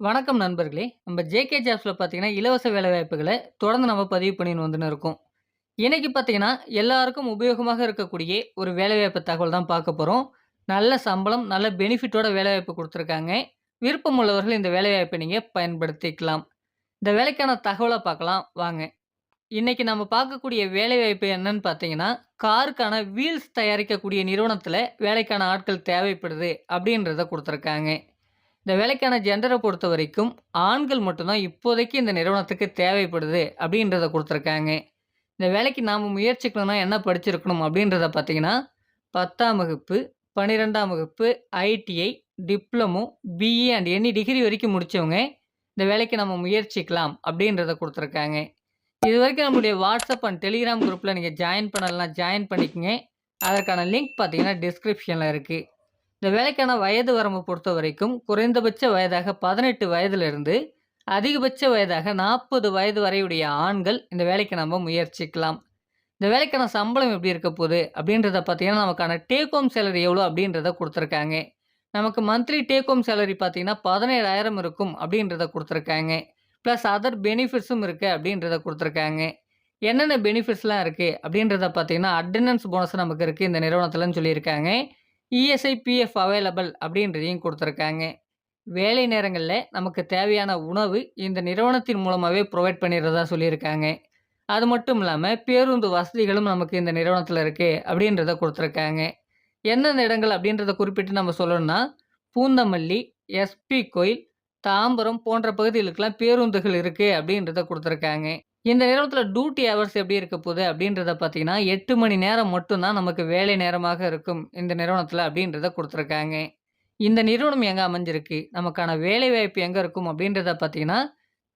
வணக்கம் நண்பர்களே! நம்ம ஜேகே ஜாப்ஸில் பார்த்தீங்கன்னா, இலவச வேலைவாய்ப்புகளை தொடர்ந்து நம்ம பதிவு பண்ணின்னு வந்துன்னு இருக்கோம். இன்றைக்கி பார்த்தீங்கன்னா, எல்லாருக்கும் உபயோகமாக இருக்கக்கூடிய ஒரு வேலைவாய்ப்பு தகவல் தான் பார்க்க போகிறோம் நல்ல சம்பளம், நல்ல பெனிஃபிட்டோட வேலைவாய்ப்பு கொடுத்துருக்காங்க விருப்பம் உள்ளவர்கள் இந்த வேலைவாய்ப்பை நீங்கள் பயன்படுத்திக்கலாம். இந்த வேலைக்கான தகவலை பார்க்கலாம் வாங்க. இன்றைக்கி நம்ம பார்க்கக்கூடிய வேலைவாய்ப்பு என்னன்னு பார்த்தீங்கன்னா, காருக்கான வீல்ஸ் தயாரிக்கக்கூடிய நிறுவனத்தில் வேலைக்கான ஆட்கள் தேவைப்படுது அப்படின்றத கொடுத்துருக்காங்க இந்த வேலைக்கான ஜென்ர பொறுத்த வரைக்கும் ஆண்கள் மட்டும்தான் இப்போதைக்கு இந்த நிறுவனத்துக்கு தேவைப்படுது அப்படின்றத கொடுத்துருக்காங்க. இந்த வேலைக்கு நாம் முயற்சிக்கணும்னா என்ன படிச்சிருக்கணும் அப்படின்றத பார்த்தீங்கன்னா, 10ஆம் வகுப்பு, 12ஆம் வகுப்பு, ITI, diploma, BE and any degree வரைக்கும் முடித்தவங்க இந்த வேலைக்கு நம்ம முயற்சிக்கலாம் அப்படின்றத கொடுத்துருக்காங்க. இது வரைக்கும் நம்மளுடைய வாட்ஸ்அப் அண்ட் டெலிகிராம் குரூப்பில் நீங்கள் ஜாயின் பண்ணலாம் ஜாயின் பண்ணிக்கங்க. அதற்கான லிங்க் பார்த்தீங்கன்னா, டிஸ்கிரிப்ஷனில் இருக்குது இந்த வேலைக்கான வயது வரம்பு பொறுத்தவரைக்கும், குறைந்தபட்ச வயதாக 18 வயதிலிருந்து, அதிகபட்ச வயதாக 40 வயது வரையுடைய ஆண்கள் இந்த வேலைக்கு நம்ம முயற்சிக்கலாம். இந்த வேலைக்கான சம்பளம் எப்படி இருக்க போகுது அப்படின்றத பார்த்தீங்கன்னா, நமக்கான டேக் ஹோம் சேலரி எவ்வளோ அப்படின்றத கொடுத்துருக்காங்க நமக்கு மந்த்லி டேக் ஹோம் சேலரி பார்த்தீங்கன்னா, 17,000 இருக்கும் அப்படின்றத கொடுத்துருக்காங்க ப்ளஸ் அதர் பெனிஃபிட்ஸும் இருக்குது அப்படின்றத கொடுத்துருக்காங்க என்னென்ன பெனிஃபிட்ஸ்லாம் இருக்குது அப்படின்றத பார்த்தீங்கன்னா, அட்டண்டன்ஸ் போனஸ் நமக்கு இருக்குது இந்த நிறுவனத்தில்னு சொல்லியிருக்காங்க. இஎஸ்ஐ, பிஎஃப் அவைலபிள் அப்படின்றதையும் கொடுத்துருக்காங்க வேலை நேரங்களில் நமக்கு தேவையான உணவு இந்த நிறுவனத்தின் மூலமாகவே ப்ரொவைட் பண்ணிடுறதா சொல்லியிருக்காங்க. அது மட்டும் இல்லாமல் பேருந்து வசதிகளும் நமக்கு இந்த நிறுவனத்தில் இருக்குது அப்படின்றத கொடுத்துருக்காங்க எந்தெந்த இடங்கள் அப்படின்றத குறிப்பிட்டு நம்ம சொல்லணும்னா, பூந்தமல்லி, எஸ்பி கோயில், தாம்பரம் போன்ற பகுதிகளுக்கெல்லாம் பேருந்துகள் இருக்குது அப்படின்றத கொடுத்துருக்காங்க. இந்த நேரத்தில் டியூட்டி ஹவர்ஸ் எப்படி இருக்க போகுது அப்படின்றத பார்த்தீங்கன்னா, எட்டு மணி நேரம் மட்டும்தான் நமக்கு வேலை நேரமாக இருக்கும் இந்த நிறுவனத்தில் அப்படின்றத கொடுத்துருக்காங்க. இந்த நிறுவனம் எங்கே அமைஞ்சிருக்கு? நமக்கான வேலைவாய்ப்பு எங்கே இருக்கும் அப்படின்றத பார்த்தீங்கன்னா,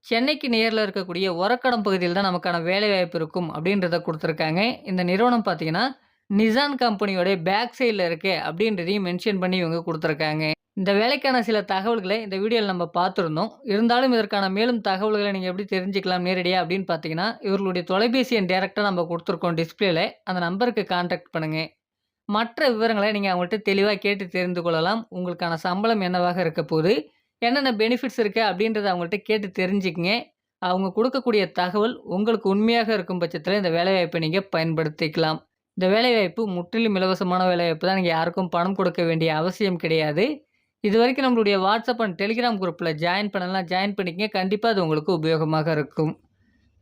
சென்னைக்கு நேரில் இருக்கக்கூடிய ஒரக்கடம் பகுதியில் தான் நமக்கான வேலைவாய்ப்பு இருக்கும் அப்படின்றத கொடுத்துருக்காங்க. இந்த நிறுவனம் பார்த்தீங்கன்னா, நிசான் கம்பெனியோட பேக் சைடில் இருக்குது அப்படின்றதையும் மென்ஷன் பண்ணி இவங்க கொடுத்துருக்காங்க. இந்த வேலைக்கான சில தகவல்களை இந்த வீடியோவில் நம்ம பார்த்துருந்தோம் இருந்தாலும் இதற்கான மேலும் தகவல்களை நீங்கள் எப்படி தெரிஞ்சுக்கலாம் நேரடியாக அப்படின்னு பார்த்தீங்கன்னா, இவர்களுடைய தொலைபேசி எண் டைரக்ட்டா நம்ம கொடுத்துருக்கோம் டிஸ்பிளேல அந்த நம்பருக்கு கான்டாக்ட் பண்ணுங்கள் மற்ற விவரங்களை நீங்கள் அவங்கள்ட்ட தெளிவாக கேட்டு தெரிந்து கொள்ளலாம். உங்களுக்கான சம்பளம் என்னவாக இருக்க போகுது என்னென்ன பெனிஃபிட்ஸ் இருக்குது அப்படின்றத அவங்கள்ட்ட கேட்டு தெரிஞ்சுக்கங்க. அவங்க கொடுக்கக்கூடிய தகவல் உங்களுக்கு உண்மையாக இருக்கும் பட்சத்தில் இந்த வேலைவாய்ப்பை நீங்கள் பயன்படுத்திக்கலாம். இந்த வேலைவாய்ப்பு முற்றிலும் இலவசமான வேலைவாய்ப்பு தான். நீங்கள் யாருக்கும் பணம் கொடுக்க வேண்டிய அவசியம் கிடையாது. இதுவரைக்கும் நம்மளுடைய வாட்ஸ்அப் அண்ட் டெலிகிராம் குரூப்பில் ஜாயின் பண்ணலாம் ஜாயின் பண்ணிக்கங்க. கண்டிப்பாக அது உங்களுக்கு உபயோகமாக இருக்கும்.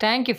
Thank you